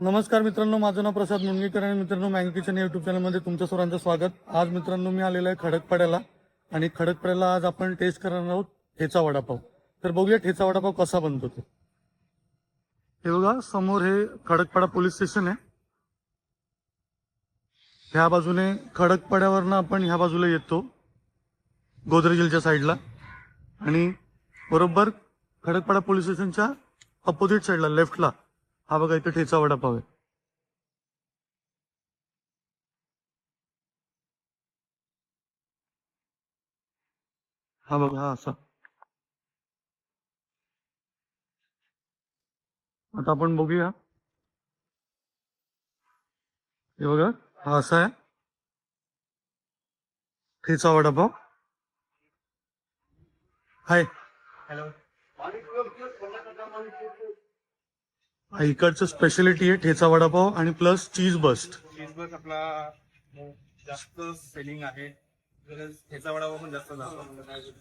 नमस्कार मित्रांनो माझं नाव प्रसाद मुनगेकर आणि मित्रांनो मॅगी किचन युट्यूब चॅनलमध्ये तुमच्या सर्वांचं स्वागत. आज मित्रांनो मी आलेलो आहे खडकपाड्याला आणि खडकपाड्याला आज आपण टेस्ट करणार आहोत ठेचा वडापाव. तर बघूया ठेचा वडापाव कसा बनतो ते. हे बघा समोर हे खडकपाडा पोलीस स्टेशन आहे. ह्या बाजूने खडकपाड्यावरनं आपण ह्या बाजूला येतो गोदरेजलच्या साईडला आणि बरोबर खडकपाडा पोलीस स्टेशनच्या अपोजिट साईडला लेफ्टला हा बघा इथे ठेचा वडापाव आहे. हा बघा हा असा. आता आपण बघूया. हे बघा हा असा आहे. ठेचा वडापाव. हाय. हॅलो. हा इकडचं स्पेशालिटी आहे ठेचा वडापाव आणि प्लस चीज बस्ट चीज बस आपला जास्त सेलिंग आहे. ठेचा वडापाव पण जास्त जातो.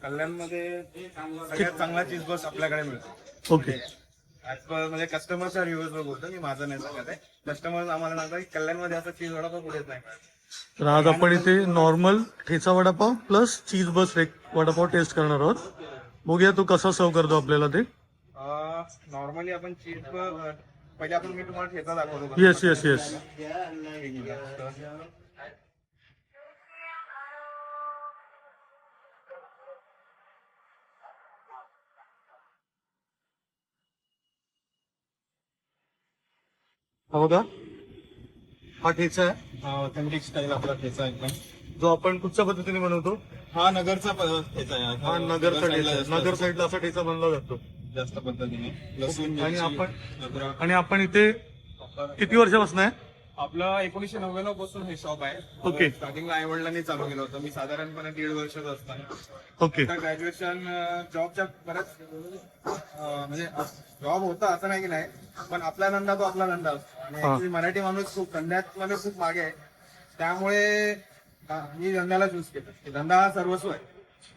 कल्याणमध्ये सगळ्यात चांगला चीज बस आपल्याकडे मिळतो. ओके म्हणजे कस्टमरच्या रिव्ह्यूज वर बोलतो मी माझं नाही सांगत आहे. कस्टमर आम्हाला सांगतात की कल्याणमध्ये असं चीज वडापाव कुठेच नाही तर आज आपण इथे normal thecha vada pav plus cheese बस एक वडापाव टेस्ट करणार आहोत. बघूया तो कसा सर्व करतो आपल्याला ते. नॉर्मली आपण चीज पहिले आपण मी तुम्हाला ठेचा दाखवतो येस येस येस हा बघा. हा ठेचा आहे. ऑथेंटिक स्टाईल आपला ठेचा एकदम. जो आपण कुठच्या पद्धतीने बनवतो? हा नगरचा ठेचा आहे. हा नगरचा ठेचा आहे. जास्त- नगर साईडला असा ठेचा बनला जातो. जास्त पद्धतीने. लसूण आणि आपण- आणि आपण इथे किती वर्षापासून आहे? आपलं एकोणीशे नव्याण्णवपासून हे शॉप आहे. ओके. स्टार्टिंगला आई वडिलांनी चालू केलं होतं. मी साधारणपणे दीड वर्षाचा असताना. ओके. आता ग्रॅज्युएशन जॉबच्या बऱ्याच म्हणजे जॉब होता असं नाही की नाही पण आपला धंदा तो आपला धंदा असतो. मराठी माणूस खूप धंद्यात मध्ये खूप मागे आहे. त्यामुळे मी धंद्याला चूज केलं. धंदा हा सर्वस्व आहे.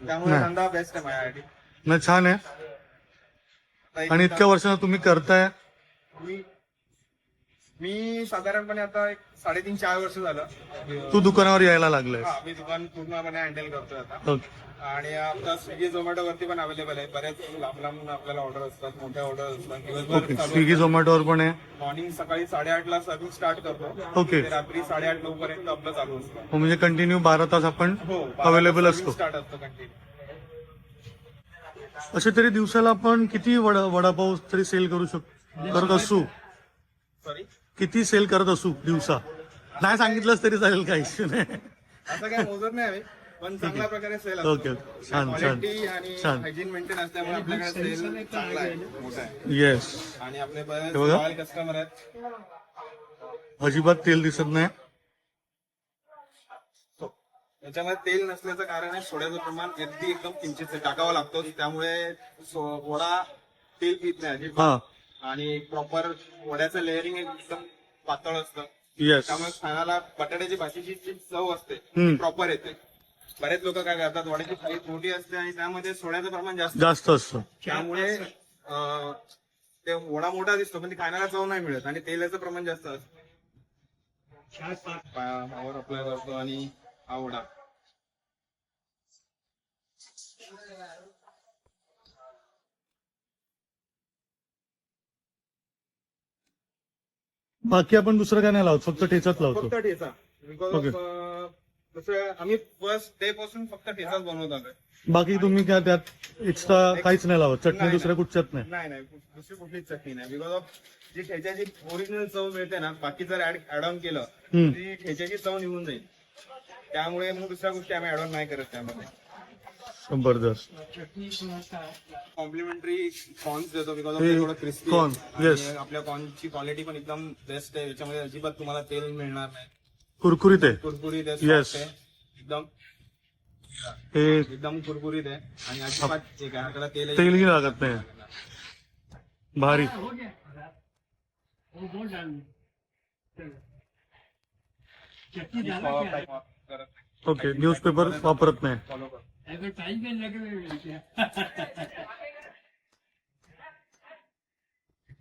त्यामुळे. धंदा बेस्ट आहे माझ्यासाठी. छान आहे. आणि इतक्या वर्षानं तुम्ही करताय? मी मी साधारणपणे आता एक साडेतीन चार वर्ष झालं. तू दुकानावर यायला लागलाय हा मी दुकान पूर्णपणे हँडल करतोय आता. ओके. आणि आता स्विगी झोमॅटो वरती पण अवेलेबल आहे. बऱ्याच लांब लांब आपल्याला ऑर्डर असतात मोठ्या ऑर्डर असतात. दिवसभर ओके. चालू स्विगी झोमॅटोवर पण आहे. मॉर्निंग सकाळी साडेआठ ला सर्व्हिस स्टार्ट करतो. ओके. ते रात्री साडेआठ नऊ पर्यंत आपलं चालू असतं. हो, म्हणजे कंटिन्यू बारा तास आपण हो अवेलेबल असतो. स्टार्ट असतो कंटिन्यू असे तरी दिवसाला आपण किती वडा वडापाव तरी सेल करू शकतो करत असू? सॉरी किती सेल करत असू दिवसा? नाही सांगितलंच तरी चालेल काही इश्यू नाही. असं काय मोजत नाही आम्ही पण चांगल्या प्रकारे सेल ओके, ओके. छान, छान. छान. हायजीन मेंटेन असल्यामुळे आपल्याकडे सेल चांगला आहे. मोठा आहे. येस आणि आपले कस्टमर आहेत. अजिबात तेल दिसत नाही. याच्यामध्ये तेल नसल्याचं कारण आहे सोड्याचं प्रमाण अगदी एकदम किंचित टाकावं लागतो त्यामुळे सो- वडा तेल पित नाही अजिबात. हा. आणि प्रॉपर वड्याचं लेअरिंग एकदम पातळ असतं. येस त्यामुळे खाण्याला बटाट्याची भाजीची जी चव असते. प्रॉपर येते. बरेच लोक काय करतात वड्याची साईज मोठी असते आणि त्यामध्ये सोड्याचं प्रमाण जास्त जास्त असतं. त्यामुळे ते वडा मोठा दिसतो पण ती खाण्याला चव नाही मिळत आणि तेलाचं प्रमाण जास्त असतं. पावर अप्लाय करतो आणि हा वडा. बाकी आपण दुसरं काय नाही लावत फक्त ठेचाच लावतो. फक्त ठेचा. Because Okay. आम्ही फर्स्ट डे पासून फक्त ठेचाच बनवत आलोय. बाकी तुम्ही काय त्यात एक्स्ट्रा काहीच नाही लावत चटणी नाही, दुसऱ्या कुठच्यात नाही. नाही नाही. दुसरी कुठलीच चटणी नाही. बिकॉज ऑफ जी ठेच्याची ओरिजिनल चव मिळते ना बाकी जर ऍड ऑन केलं हम्म. ती ठेच्याची चव निघून जाईल. त्यामुळे मग दुसऱ्या गोष्टी आम्ही ऍड ऑन नाही करत त्यामध्ये. जबरदस्त. कॉम्प्लिमेंटरी कॉर्न्स देतो बिकॉज ऑफ हे थोडं क्रिस्पी corn, yes. आपल्या कॉर्नची क्वालिटी पण एकदम बेस्ट आहे. याच्यामध्ये अजिबात तुम्हाला तेल मिळणार नाही. कुरकुरीत आहे. कुरकुरीत आहे आहे. एकदम. हे एकदम कुरकुरीत आहे. आणि अजिबात एक आहे त्याला तेल तेलही लागत नाही. भारी. ओके न्यूजपेपर वापरत नाही. हैं?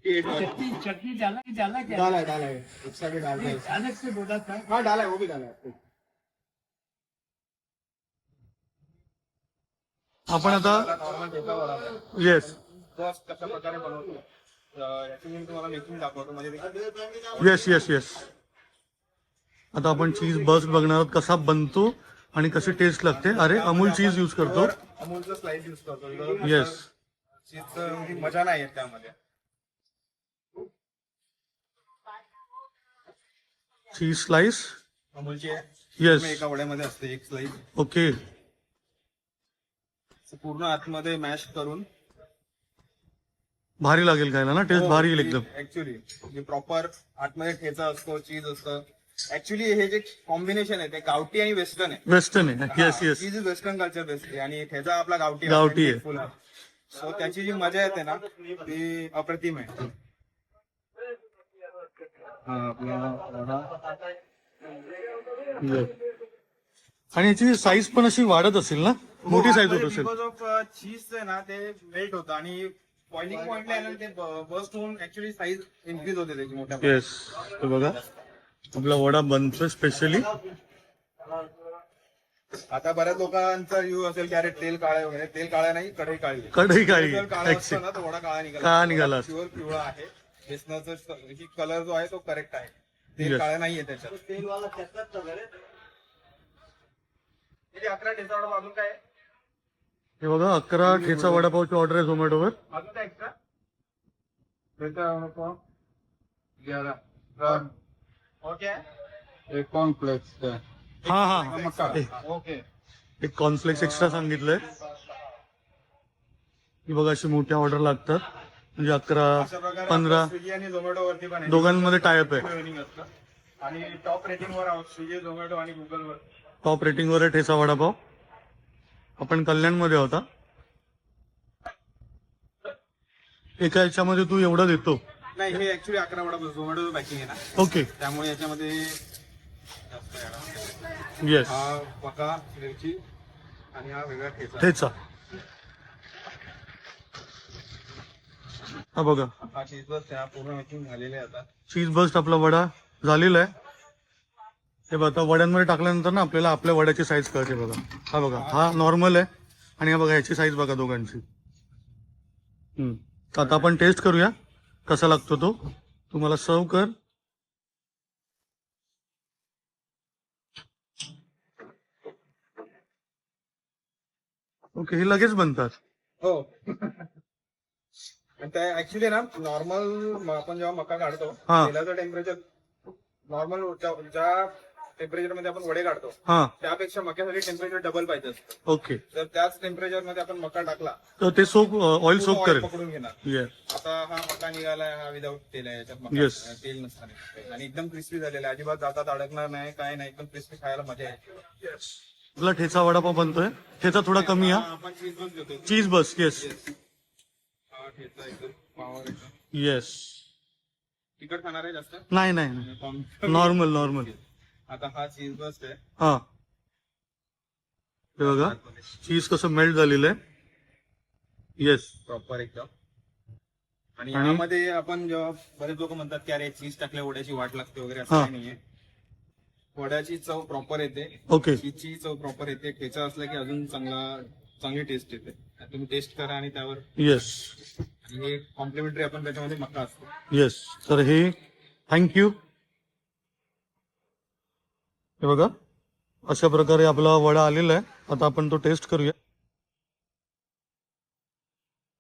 चटनी डाला कि डाला क्या डाला है डाला है एक्स्ट्रा भी डालते हैं अलग से बोला था हाँ डाला है वो भी डाला है आपण आता येस बस कशा प्रकारे बनवतो. मी तुम्हाला मेकिंग दाखवतो. म्हणजे येस येस येस आता आपण चीज बस बघणार आहोत कसा बनतो. आणि कशी टेस्ट लागते? अरे अमूल चीज यूज करतो. अमूलचं स्लाइस यूज करतो. येस चीजचं म्हणजे मजा नाही येत त्यामध्ये. चीज स्लाइस अमूलची येस एका वड्यामध्ये असते एक स्लाइस ओके पूर्ण आतमध्ये मॅश करून. भारी लागेल खायला ना? टेस्ट भारी येईल एकदम. ऍक्च्युली म्हणजे प्रॉपर आतमध्ये ठेचा असतो चीज असतं. ऍक्च्युली हे जे कॉम्बिनेशन आहे ते गावठी आणि वेस्टर्न आहे. वेस्टर्न आहे. Yes yes is western culture best आहे. आणि ठेचा आपला गावठी गावठी आहे. सो त्याची जी मजा येते ना ती अप्रतिम आहे. हा, आपला. आणि याची साईज पण अशी वाढत असेल ना? मोठी साईज होत असेल. बिकॉज ऑफ चीज आहे ना ते मेल्ट होतं. आणि पॉइंटला आहे ना ते बस्ट होऊन ऍक्च्युली साईज इन्क्रीज होते त्याची मोठ्या येस बघा. आपला वडा बनतोय स्पेशली आता बऱ्याच लोकांचा व्ह्यू असेल की अरे तेल काळे वगैरे. तेल काळा नाही कढई काळी. आहे. कढई काळी. काळा आहे. असतो ना तर वडा काळा निघाला. काळा निघाला असता. प्युअर पिवळा आहे. बेसनाचा कलर जो आहे तो करेक्ट आहे. तेल Yes. काळा नाहीये त्याच्यात. किती अकरा ठेचा वडा अजून काय? आहे? हे बघा अकरा ठेचा वडापावची ऑर्डर आहे झोमॅटोवर. अजून काय एक्स्ट्रा ठेचा वडापाव ग्यारह ओके एक कॉर्नफ्लेक्स का हा हा. ओके एक कॉर्नफ्लेक्स एक्स्ट्रा सांगितलंय. ही बघा अशी मोठ्या ऑर्डर लागतात. म्हणजे अकरा पंधरा स्विगी आणि झोमॅटो वरती पण दोघांमध्ये टायप आहे. असतं. आणि टॉप रेटिंग वर आहोत स्विगी झोमॅटो आणि गुगल वर. टॉप रेटिंग वर आहे ठेचा वडापाव. आपण कल्याणमध्ये होता एका याच्यामध्ये तू एवढं देतो. नाही हे ऍक्च्युली अकरा वडा झोमॅटो पॅकिंग आहे ना. ओके त्यामुळे याच्यामध्ये. येस हा पका मिरची आणि हा वेगळा ठेचा. ठेचा. हा बघा. हा चीज बस त्या पूर्ण झालेले आता. चीज बस्ट आपला वडा झालेला आहे. हे बघा वड्यांमध्ये टाकल्यानंतर ना आपल्याला आपल्या वड्याची साईज कळते बघा. हा बघा हा नॉर्मल आहे. आणि हा बघा याची साईज बघा दोघांची. हम्म. तर आता आपण टेस्ट करूया. कसा लागतो तो? तुम्हाला सर्व कर. ओके हे लगेच बनतात. हो. ऍक्च्युली ना नॉर्मल आपण जेव्हा मका काढतो हा. तेलाचं टेम्परेचर नॉर्मल ज्या टेम्परेचरमध्ये आपण वडे काढतो. हा. त्यापेक्षा मक्यासाठी टेम्परेचर डबल पाहिजे असतं. ओके. जर त्याच टेम्परेचरमध्ये आपण मका टाकला तर ते सोप ऑइल सोप oil करेल. पकडून घेणार. येस आता हा मका निघालाय हा विदाऊट तेल आहे याच्यात मका Yes. तेल नसणार आणि एकदम क्रिस्पी झालेला आहे. अजिबात जातात अडकणार नाही काय नाही एकदम क्रिस्पी खायला मजा आहे. आपला ठेचा वडापाव बनतोय? ठेचा थोडा कमी हा, हा आपण चीज बस घेतो. चीज बस येस हा ठेचा एकदम पावर एकदम येस तिखट खाणार आहे जास्त? नाही नाही नाही. नॉर्मल नॉर्मल आता हा चीज बस्ट आहे. हा. हे बघा चीज कसं मेल्ट झालेलं आहे. येस प्रॉपर एकदम. आणि यामध्ये आपण जेव्हा बरेच लोक म्हणतात की अरे चीज टाकल्या वड्याची वाट लागते वगैरे असं. काही नाहीये. वड्याची चव प्रॉपर येते. ओके चीजची चव प्रॉपर येते. ठेचा असला की अजून चांगला चांगली टेस्ट येते. तुम्ही टेस्ट करा आणि त्यावर येस आणि हे कॉम्प्लिमेंटरी आपण त्याच्यामध्ये मका असतो. येस तर हे थँक्यू हे बघा अशा प्रकारे आपला वडा आलेला आहे. आता आपण तो टेस्ट करूया.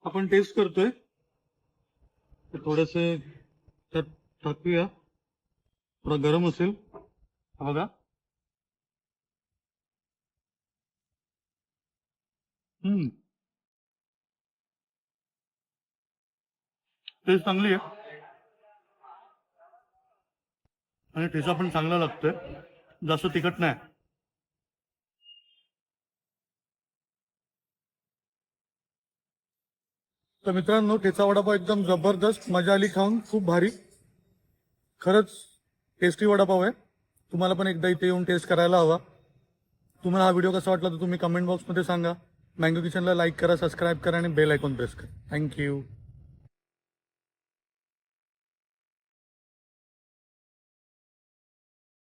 आपण टेस्ट करतोय. थोडस त्यात टाकूया. थोडा गरम असेल. बघा. हम्म. टेस्ट चांगली आहे. आणि ठेचा पण चांगला लागतोय. जास्त तिखट नाही. तर मित्रांनो ठेचा वडापाव एकदम जबरदस्त मजा आली खाऊन खूप भारी. खरंच टेस्टी वडापाव आहे. तुम्हाला पण एकदा इथे येऊन टेस्ट करायला हवा. तुम्हाला हा व्हिडिओ कसा वाटला तर तुम्ही कमेंट बॉक्समध्ये सांगा. मँगो किचनला लाईक करा सबस्क्राईब करा आणि बेल आयकॉन प्रेस करा. Thank you